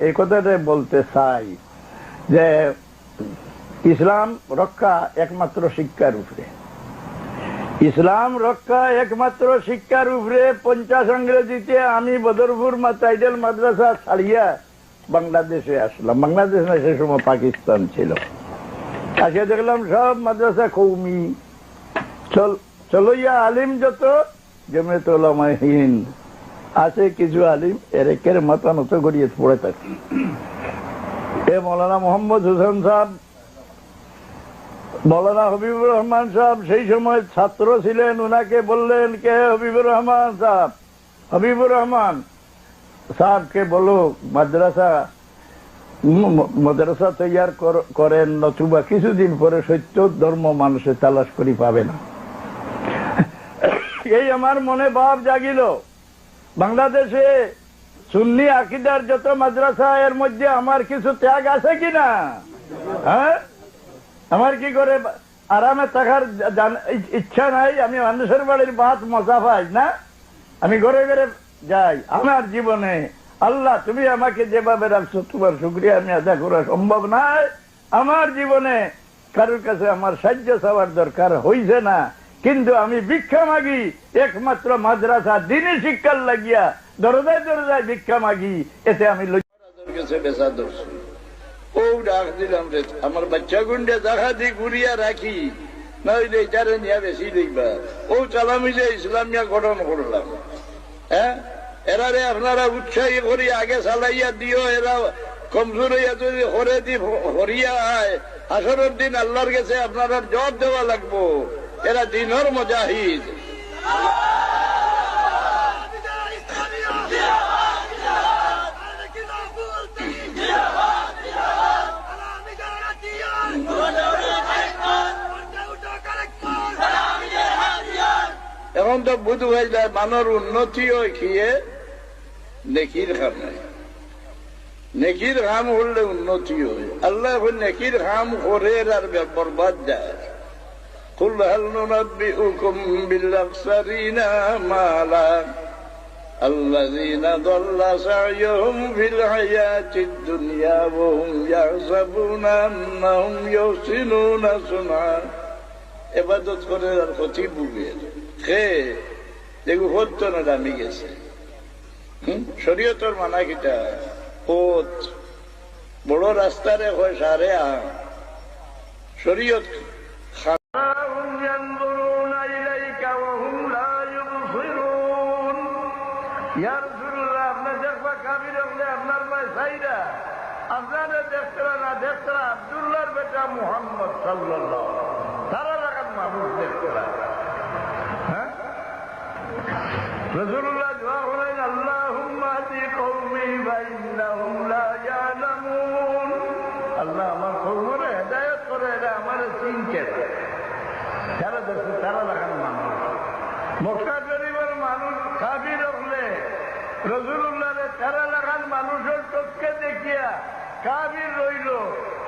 এই কথাটা বলতে চাই যে ইসলাম রক্ষা একমাত্র শিক্ষার উপরে। ইসলাম রক্ষা একমাত্র শিক্ষার উপরে পঞ্চাশ ইংরেজিতে আমি বদরপুর টাইটেল মাদ্রাসা ছাড়িয়া বাংলাদেশে আসলাম। বাংলাদেশ না, সে সময় পাকিস্তান ছিল। আসে দেখলাম সব মাদ্রাসা কৌমি। চল চলইয়া আলিম যত জমে তোলামাহীন আছে কিছু আলিম এরেকের মাথা নত গড়িয়ে পড়ে থাকে। এ মৌলানা মোহাম্মদ হুসেন সাহেব, মৌলানা হবিবুর রহমান সাহেব, সেই সময় ছাত্র ছিলেন, উনাকে বললেন, কে হবিবুর রহমান সাহেব? হবিবুর রহমান সাহেবকে বলো, মাদ্রাসা মাদ্রাসা তৈয়ার কর- করেন, নতুবা কিছুদিন পরে সত্য ধর্ম মানুষে তালাশ করি পাবে না। এই আমার মনে ভাব জাগিল। বাংলাদেশে সুন্নি আকিদার যত মাদ্রাসা, এর মধ্যে আমার কিছু ত্যাগ আছে কিনা? হ্যাঁ? আমার কি করে আরামে থাকার ইচ্ছা নাই? আমি মানুষের বাড়ির ভাত মজা পাই, না? আমি ঘরে ঘরে যাই। আমার জীবনে আল্লাহ, তুমি আমাকে যেভাবে রাখছো, তোমার শুক্রিয়া আমি আদা করা সম্ভব নাই আমার জীবনে কারোর কাছে আমার সাহায্য চাওয়ার দরকার হইছে না। কিন্তু আমি ভিক্ষা মাগি একমাত্র মাদ্রাসা দিনে শিক্ষার লাগিয়া দরজায় দরজায় ভিক্ষা মাগি এতে আমি ডাক দিলাম রে, আমার বাচ্চা গুন্ডে দেখা দি ঘুরিয়া রাখি। নইলে এটারে নিয়ে বেশি দেখবা। ও চালামিলে ইসলামিয়া গঠন করলাম। হ্যাঁ? এরারে আপনারা উৎসাহী করি আগে চালাইয়া দিও, এরা কমজোর হইয়া যদি হরে দি হরিয়া আয়, আসরের দিন আল্লাহর কাছে আপনারা জবাব দেওয়া লাগবো। এরা দিনর মজাহিদ। এখন তো বুধ হয়ে যায় মানর উন্নতি হয় খেয়ে নেকির নাই। নেকির ঘাম হলে উন্নতি হয়। আল্লাহ নেকির খাম করে আর বরবাদ যায়। قل هل ننبئكم بالأخسرين مالا الذين ضل سعيهم في الحياة الدنيا وهم يحسبون أنهم يحسنون صنعا এবাদত করে আর ক্ষতি বুঝিয়ে খেয়ে দেখো হত না দামি গেছে শরীয়তর মানা কিটা হত বড় রাস্তারে হয় সারে আ শরীয়ত ইয়ার রসুল্লাহ আপনার আল্লাহ কৌমি ভাই আল্লাহ হেদায়ত করে আমার চিনকে তারা দেখছে তারা রসুল্লাহরে তারা লাগান মানুষের চোখকে দেখিয়া কাবির রইল।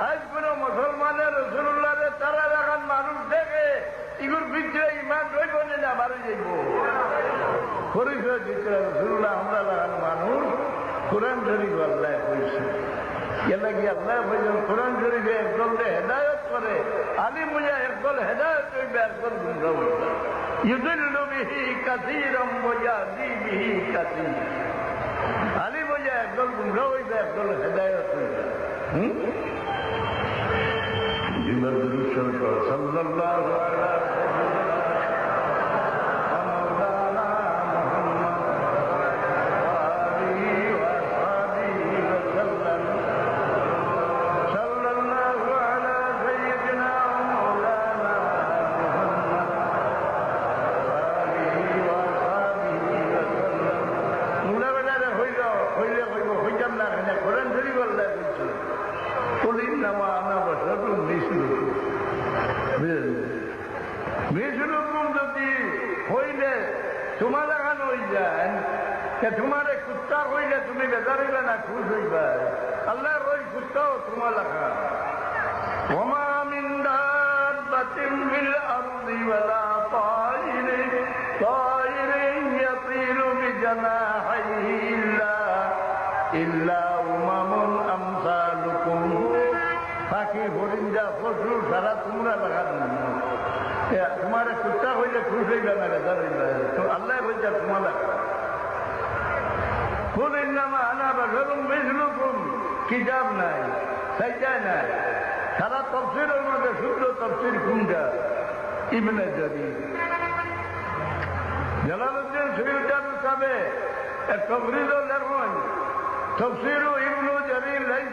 আজ কোন মুসলমানের রসুল্লাহরে তারা লাগান মানুষ দেখে ইগুর ভিতরে ইমান রইব না মারি যাইব? পরিচয় দিতে রসুল্লাহ আমরা লাগান মানুষ কোরআন শরীফ আল্লাহ কইছে। এলা কি আল্লাহ বলছেন কোরআন শরীফে একদল হেদায়ত করে, আলী মুজা একদল হেদায়ত হইবে, একদল গুমরাহ হইবে কাসীরাম ওয়া ইয়াহদি বিহি কাসীর আলী মুজা একদল গুমরাহ হইবে একদল হেদায়ত হইবে হুম জিন্দার। সাল্লাল্লাহু আলা তোমার লাগান হই যায় কে তোমার কুত্তা হইলে তুমি বেজার হইবে না খুশ হইবা আল্লাহ রই কুত্তাও তোমার লাগা وما من دابة في الأرض ولا طائر طائر يطير بجناحيه প্রশ্ন সারা তোমরা লাগান তোমার কুত্তা হইলে খুশ হইল না রেজার হইল আল্লাহ হইলে তোমার লাগা ফুল ইন্নামা আনা বাসরুম কিতাব নাই নাই। সারা মধ্যে শুদ্ধ কোনটা? সাহেব লেখন ইবনু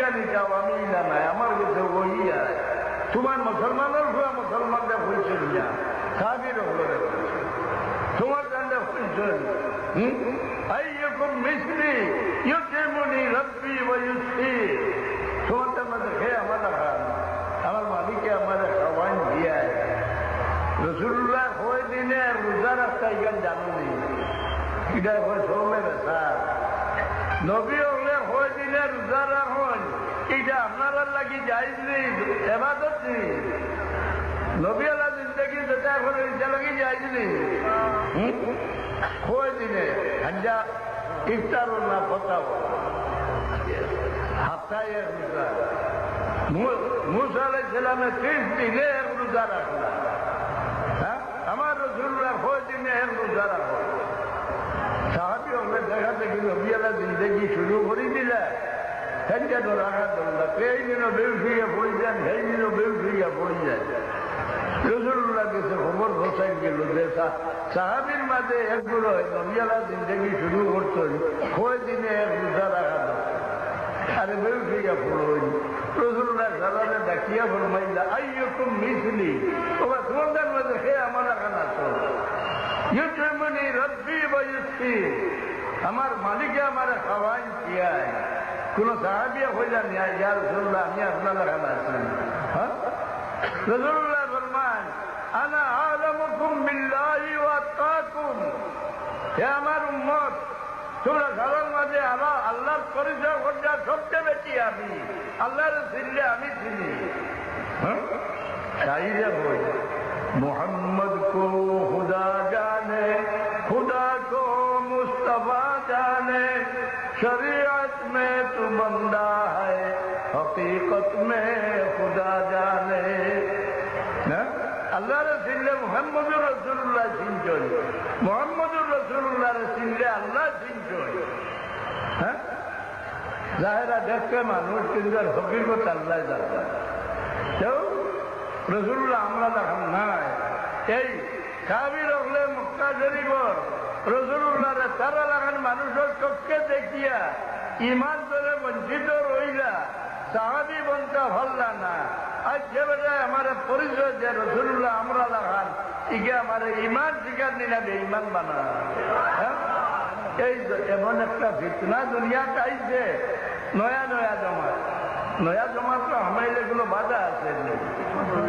না নাই, আমার কাছে ওই আর তোমার মুসলমানের ভুয়া মুসলমানরা হয়েছে না কাবির করে তোমার জানলে হয়েছে আইয়কুম মিসলি ইউতিমুনি রব্বি ওয়া ইউসি। তোমারটা মধ্যে খেয়ে আমার খান আমার মালিকে আমার খাওয়ান দিয়া। রসুল্লাহ হয়ে দিনে রোজা রাস্তা ইগান জানো নি এটা হয় সৌমে বেসা নবী হলে দিনে রোজা রাখুন। এটা আপনারা লাগি যাইজ নি এবাদত নি নবী জিন্দগি যেটা এখন এটা লাগি যাইজ নি হয়ে দিনে? হাঞ্জা ইফতার না ফতাও হাফতায় রোজা মুসা। আলাইসালামে ত্রিশ দিনে এক রোজা রাখলাম। হ্যাঁ? আমার রসুল্লাহ হয় দিনে এক রোজা রাখো সাহাবি আমরা দেখা দেখি নবিয়ালা জিন্দগি শুরু করে দিলে। সেটা তো রাখা দরকার এই দিন বেউ শুইয়া পড়ে যান সেই দিন বেউ শুইয়া পড়ে যায়। রসুল্লাহ কাছে খবর হোসাইন গেল যে সাহাবির মাঝে একগুলো নবিয়ালা জিন্দগি শুরু করছেন হয় দিনে এক রোজা রাখা দরকার আরে বেউ শুইয়া পড়ল রসুল্লাহ সালামে ডাকিয়া ফরমাইলা, আইয়কুম মিসলি। ওবা তোমাদের মধ্যে হে আমার এখানে আছো। ইউট্রেমনি রব্বি বয়সি আমার মালিকে আমার খাওয়াই দিয়ায় কোন সাহাবিয়া হইলা নিয়া ইয়া রসুল্লাহ আমি আপনার আমার তোমরা মাঝে আল্লাহ আল্লাহর পরিচয় সবচেয়ে বেশি আমি আল্লাহর আমি চিনি মোহাম্মদ हकीकत में खुदा जाने আল্লাহরে চিনলে মোহাম্মদুর রসুল্লাহ চিনছই মোহাম্মদুর রসুল্লাহরে চিনলে আল্লাহ চিনছই হ্যাঁ যাহেরা দেখতে মানুষ কিন্তু আর হকিকত আল্লাহ জানবে কেউ রসুল্লাহ আমরা দেখান নাই এই কাবির হলে মুক্তা শরীফর রসুল্লাহরে তারা লাগান মানুষের চোখকে দেখিয়া ইমান ধরে বঞ্চিত রইলা সাহাবি বনটা ভাল্লা না। আজ যে বেটায় আমার পরিচয় যে রসুল্লাহ, আমরা লাগান ইকে আমার ইমান শিকার নিনা ইমান বানা হ্যাঁ? এই এমন একটা ফিতনা দুনিয়াতে আইছে, নয়া নয়া জমা নয়া জমা তো হামাইলে গুলো বাধা আছে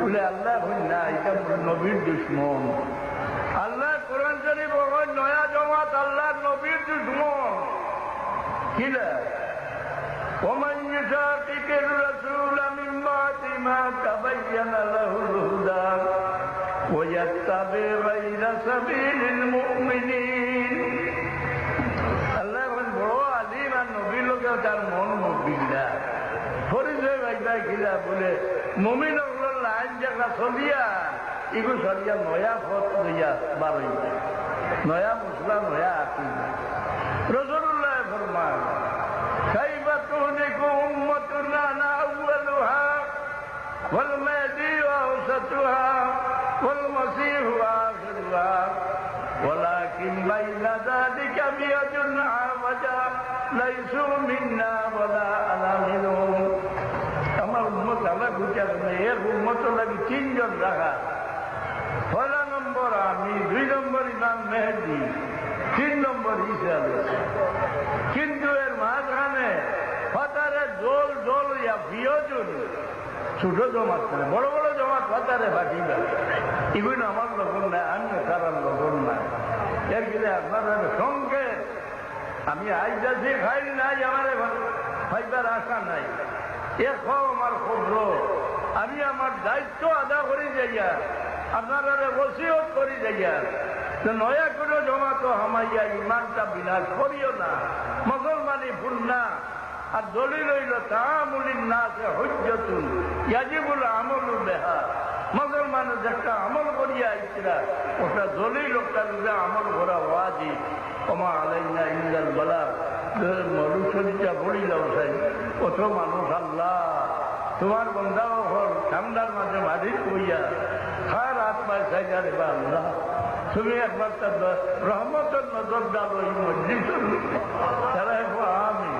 বলে আল্লাহ হই না, এটা নবীর দুশ্মন। আল্লাহ কোরআন শরীফ নয়া জমাত আল্লাহ নবীর দুশ্মন। কিলা ومن يشاقق الرسول من بعد ما تبين له الهدى ويتبع غير سبيل المؤمنين আল্লাহ এখন বড় আলিম আর নবীর লোকে তার মন নবীলা পরিচয় বাইদা খিলা বলে মমিন লাইন যেগুলা চলিয়া ইগু চলিয়া নয়া ফত লইয়া বারই নয়া মশলা নয়া আকি রসুল্লাহ ফরমান كيف تهلك أمتنا أنا أولها والمهدي أوسطها والمسيح آخرها ولكن بين ذلك مئة عوجا ليسوا منا ولا أنا منهم আমার উন্মত আল্লাহ গুচার নেই এক উন্মত লাগে তিনজন রাখা পয়লা নম্বর আমি দুই নম্বর ইমাম মেহেদি তিন নম্বর হিসাবে কিন্তু এর মাঝখানে হঠাৎ জোর নি ছোট জমাত করে, বড় বড় জমাত পাতারে ফাটিবা এগুলো আমার লক্ষণ নাই, অন্য কারার লক্ষণ নাই। এর কিন্তু আপনার সঙ্গে। আমি আইজাছি খাই নাই, আমার ফাইবার আশা নাই। এ খাও আমার ক্ষুদ্র। আমি আমার দায়িত্ব আদা করি যাইয়া, আপনারা বসিও করি যাইয়া। নয়া করে জমা তো হামাইয়া ইমানটা বিনাশ করিও না। মুসলমানি ফুন্না আর দলিল হইল তামুলিন না সে হজ্জতুন ইয়াজিবুল আমল বেহা। মুসলমানের একটা আমল করিয়া আইছিলা, ওটা দলিল ওটা আমল করা ওয়াজি কমা আলাইনা ইন্দাল বলা। মরুচরিটা পড়িলাম সাই কত মানুষ আল্লাহ। তোমার বন্ধাও হল, ঠান্ডার মাঝে মাঝে কইয়া খার আত্মায় সাইজা রে আল্লাহ। তুমি একবার তার রহমতের নজর ডালো এই মসজিদ তারা আমি